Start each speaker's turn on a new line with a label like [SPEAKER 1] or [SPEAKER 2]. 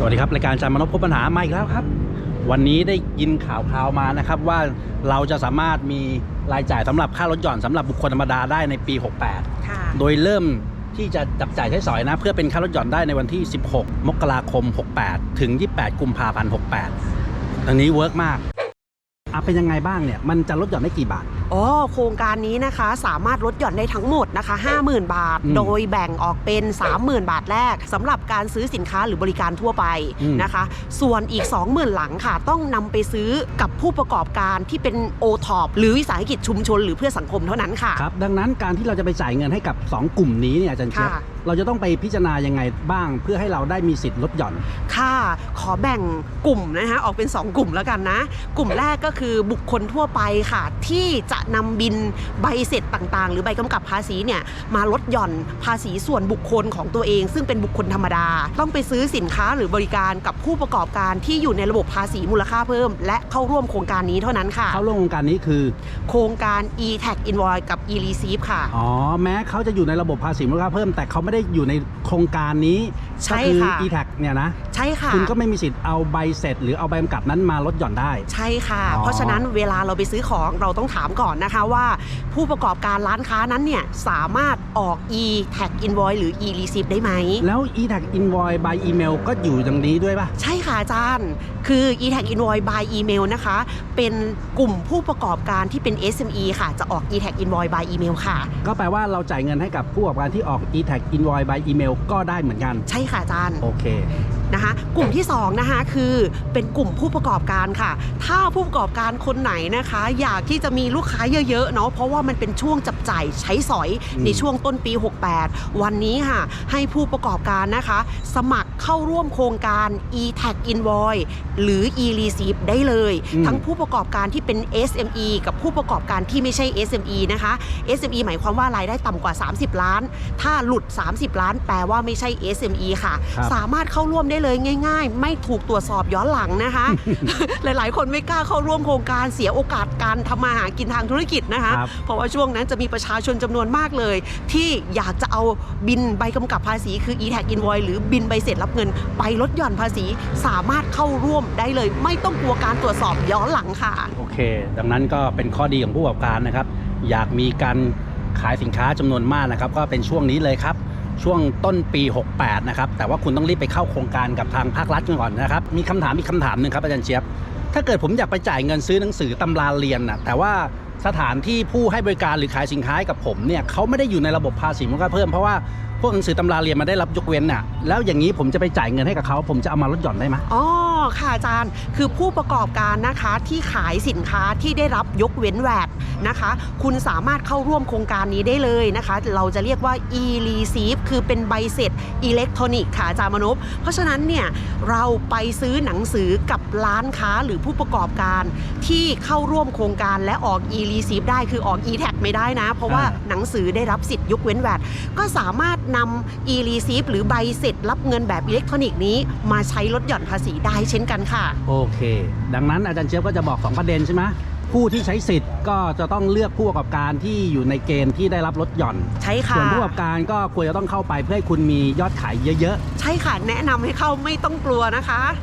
[SPEAKER 1] สวัสดีครับรายการอาจารย์มนพพบปัญหามาอีกแล้วครับ วันนี้ได้ยินข่าวข่าวมานะครับว่าเราจะสามารถมีรายจ่ายสำหรับค่ารถหย่อนสำหรับบุคคลธรรมดาได้ในปี 68
[SPEAKER 2] ค่ะ
[SPEAKER 1] โดยเริ่มที่จะจับจ่ายใช้สอยนะ เพื่อเป็นค่ารถหย่อนได้ในวันที่ 16 มกราคม 68 ถึง 28 กุมภาพันธ์ 68ตอนนี้เวิร์กมาก อะเป็นยังไงบ้างเนี่ยมันจะลดหย่อนได้กี่บาท
[SPEAKER 2] อ๋อโครงการนี้นะคะสามารถลดหย่อนได้ทั้งหมดนะคะ 50,000 บาท
[SPEAKER 1] อืม
[SPEAKER 2] โดยแบ่งออกเป็น 30,000 บาทแรกสำหรับการซื้อสินค้าหรือบริการทั่วไป
[SPEAKER 1] อืม
[SPEAKER 2] นะคะ ส่วนอีก 20,000 หลังค่ะ ต้องนำไปซื้อกับผู้ประกอบการที่เป็นโอท็อปหรือวิสาหกิจชุมชน หรือเพื่อสังคมเท่านั้นค่ะ
[SPEAKER 1] ครับ ดังนั้นการที่เราจะไปจ่ายเงินให้กับ 2 กลุ่มนี้เนี่ยอาจารย์เชียบ
[SPEAKER 2] ค่ะ
[SPEAKER 1] เราจะต้องไปพิจารณายังไงบ้าง เพื่อให้เราได้มีสิทธิ์ลดหย่อน
[SPEAKER 2] ค่ะข อแบ่งกลุ่มนะคะออกเป็น 2 กลุ่มแล้วกันนะ กลุ่มแรกก็คือบุคคลทั่วไปค่ะ ที่จะนำบินใบเสร็จต่างๆ หรือใบกำกับภาษีเนี่ยมาลดหย่อนภาษีส่วนบุคคลของตัวเอง ซึ่งเป็นบุคคลธรรมดา ต้องไปซื้อสินค้าหรือบริการกับผู้ประกอบการที่อยู่ในระบบภาษีมูลค่าเพิ่ม และเข้าร่วมโครงการนี้เท่านั้นค่ะ
[SPEAKER 1] เข้าร่วมโครงการนี้คือ
[SPEAKER 2] โครงการ e-tax invoice กับ e-receipt ค่ะ
[SPEAKER 1] อ๋อแม้เขาจะอยู่ในระบบภาษีมูลค่าเพิ่ม แต่เขาไม่ได้อยู่ในโครงการนี้
[SPEAKER 2] ใช่
[SPEAKER 1] ก็คือ
[SPEAKER 2] ค่ะ
[SPEAKER 1] e-tax เนี่ยนะ
[SPEAKER 2] ใช่ค่ะ
[SPEAKER 1] คุณก็ไม่มีสิทธิ์เอาใบเสร็จ หรือเอาใบกำกับนั้นมาลดหย่อนได้
[SPEAKER 2] ใช่ค่ะ
[SPEAKER 1] อ๋อ
[SPEAKER 2] เพราะฉะนั้นเวลาเราไปซื้อของเราต้องถามก่อนนะคะว่า ผู้ประกอบการร้านค้านั้นเนี่ยสามารถออก e-tax invoice หรือ e-receipt ได้ไหม
[SPEAKER 1] แล้ว e-tax invoice by email ก็อยู่ตรงนี้ด้วยป่ะ
[SPEAKER 2] ใช่ค่ะอาจารย์ คือ e-tax invoice by email นะคะ เป็นกลุ่มผู้ประกอบการที่เป็น SME ค่ะ จะออก e-tax invoice by email ค่ะ
[SPEAKER 1] ก็แปลว่าเราจ่ายเงินให้กับผู้ประกอบการที่ออก e-tax invoice by email ก็ได้เหมือนกัน
[SPEAKER 2] ใช่ค่ะอาจารย์
[SPEAKER 1] โอเค
[SPEAKER 2] นะคะ กลุ่มที่2นะคะคือเป็นกลุ่มผู้ประกอบการค่ะ ถ้าผู้ประกอบการคนไหนนะคะ อยากที่จะมีลูกค้าเยอะๆเนาะเพราะว่ามันเป็นช่วงจับจ่ายใช้สอย
[SPEAKER 1] อืม
[SPEAKER 2] ในช่วงต้นปี 68 วันนี้ค่ะ ให้ผู้ประกอบการนะคะ สมัครเข้าร่วมโครงการ e-tax invoice หรือ e-receipt ได้เลย
[SPEAKER 1] อืม
[SPEAKER 2] ทั้งผู้ประกอบการที่เป็น SME กับผู้ประกอบการที่ไม่ใช่ SME นะคะ SME หมายความว่ารายได้ต่ำกว่า 30 ล้าน ถ้าหลุด 30 ล้าน แปลว่าไม่ใช่ SME ค่ะ
[SPEAKER 1] ครับ
[SPEAKER 2] สามารถเข้าร่วมได้เลยง่าย ๆ ไม่ถูกตรวจสอบย้อนหลังนะคะ หลายๆ คนไม่กล้าเข้าร่วมโครงการเสียโอกาสการทำมาหากินทางธุรกิจนะคะ
[SPEAKER 1] ครับ
[SPEAKER 2] เพราะว่าช่วงนั้นจะมีประชาชนจำนวนมากเลย ที่อยากจะเอาบินใบกำกับภาษีคือ e-tax invoice หรือบินใบเสร็จรับเงิน ไปลดหย่อนภาษีสามารถเข้าร่วมได้เลย ไม่ต้องกลัวการตรวจสอบย้อนหลังค่ะ
[SPEAKER 1] โอเค ดังนั้นก็เป็นข้อดีของผู้ประกอบการนะครับ อยากมีการขายสินค้าจำนวนมากนะครับ ก็เป็นช่วงนี้เลยครับ ช่วงต้นปี 68 นะครับ แต่ว่าคุณต้องรีบไปเข้าโครงการกับทางภาครัฐก่อนนะครับ มีคำถามอีกคำถามหนึ่งครับอาจารย์เชียบ ถ้าเกิดผมอยากไปจ่ายเงินซื้อหนังสือตำราเรียนนะแต่ว่าสถานที่ผู้ให้บริการหรือขายสินค้าให้กับผมเนี่ยเขาไม่ได้อยู่ในระบบภาษีมูลค่าเพิ่มเพราะว่า พวกหนังสือตำราเรียนมาได้รับยกเว้นน่ะแล้วอย่างนี้ผมจะไปจ่ายเงินให้กับเขาผมจะเอามาลดหย่อนได้ไหม
[SPEAKER 2] อ๋อค่ะอาจารย์คือผู้ประกอบการนะคะที่ขายสินค้าที่ได้รับยกเว้นแวดนะคะ คุณสามารถเข้าร่วมโครงการนี้ได้เลยนะคะ เราจะเรียกว่า e-receipt คือเป็นใบเสร็จอิเล็กทรอนิกส์ค่ะอาจารย์มนพเพราะฉะนั้นเนี่ยเราไปซื้อหนังสือกับร้านค้าหรือผู้ประกอบการที่เข้าร่วมโครงการและออก e-receipt ได้คือออก e-tag ไม่ได้นะ เพราะว่า
[SPEAKER 1] อ่า
[SPEAKER 2] หนังสือได้รับสิทธิ์ยกเว้นแวดก็สามารถนำ e-receipt หรือใบเสร็จรับเงินแบบอิเล็กทรอนิกส์นี้ มาใช้ลดหย่อนภาษีได้เช่นกันค่ะ
[SPEAKER 1] โอเค ดังนั้นอาจารย์เจี๊ยบก็จะบอก 2 ประเด็นใช่ไหมผู้ที่ใช้สิทธิ์ก็จะต้องเลือกผู้ประกอบการที่อยู่ในเกณฑ์ที่ได้รับลดหย่อน
[SPEAKER 2] ใช่ค่ะ
[SPEAKER 1] ส่วนผู้ประกอบการก็ควรจะต้องเข้าไปเพื่อให้คุณมียอดขายเยอะ
[SPEAKER 2] ใช่ค่ะ แนะนำให้เข้าไม่ต้องกลัวนะคะ